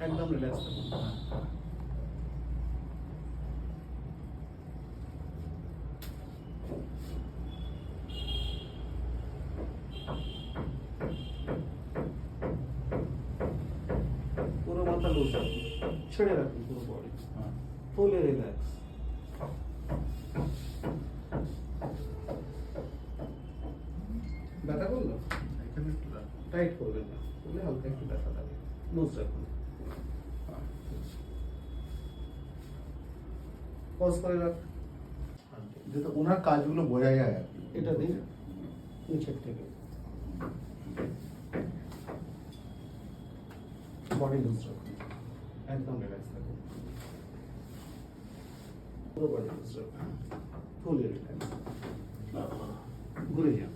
একদম রিল্যাক্স থাকুন পুরো মাথা লুজ রাখুন ছেড়ে রাখুন পুরো বডি হ্যাঁ ফুলে রিল্যাক্স ব্যথা করল এখানে একটু রাখ। টাইট করবেন না করলে হালকা একটু ব্যথা লাগে লুজ রাখুন পজ করে রাখ যাতে ওনার কাজগুলো বোঝা যায় আর কি। এটা দিন নিচের থেকে বডি লুজ রাখুন একদম রিল্যাক্স রাখুন পুরো বডি লুজ রাখুন ফুলি রিল্যাক্স ঘুরে যান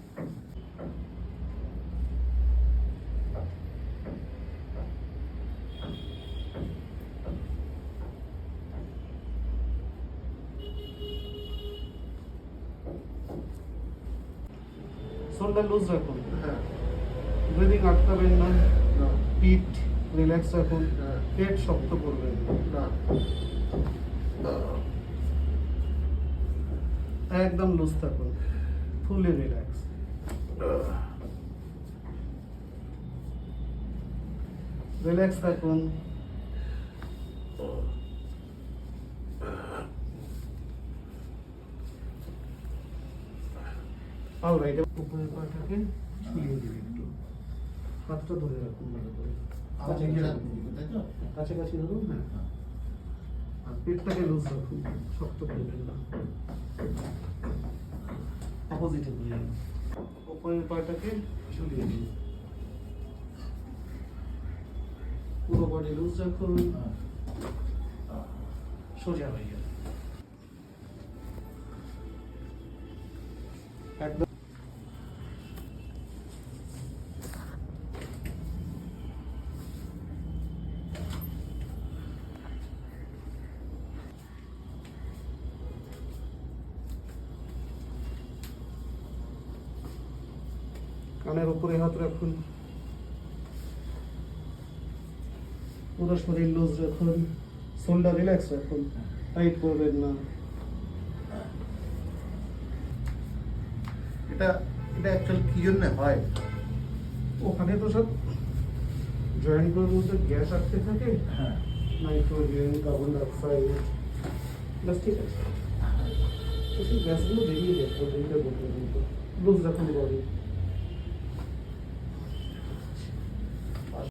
শোল্ডার লুজ রাখুন। হ্যাঁ। ব্রিদিং আটকাবেন না পিঠ রিল্যাক্স রাখুন হ্যাঁ। পেট শক্ত করবেন একদম লুজ থাকুন ফুলি রিল্যাক্স রিল্যাক্স থাকুন। অলরাইট উপরের পাটাকে ঝুলিয়ে দিন একটু। হাতটা ধরে রাখুন ভালো করে? কাছাকাছি ধরুন হ্যাঁ। আর পেটটাকে লুজ রাখুন শক্ত করবেন না। অপোজিটে নিন। উপরের পাটাকে ঝুলিয়ে দিন। পুরো বডি লুজ রাখুন। হ্যাঁ। সোজা হয়ে যাবে একদম কানের উপরে হাত রাখুন। পুরো শরীর লুজ রাখুন। শোল্ডার রিল্যাক্স রাখুন। টাইট করবেন না। এটা এটা অ্যাকচুয়াল কি জন্য হয়? ওখানে তো সব জয়েন্টগুলোর মধ্যে গ্যাস আটকে থাকে হ্যাঁ। নাইট্রোজেন কার্বন ডাইঅক্সাইড ব্যাস ঠিক আছে। সেই গ্যাসগুলো বেরিয়ে যায় প্রোটিনটা বলতে লুজ রাখুন বডি।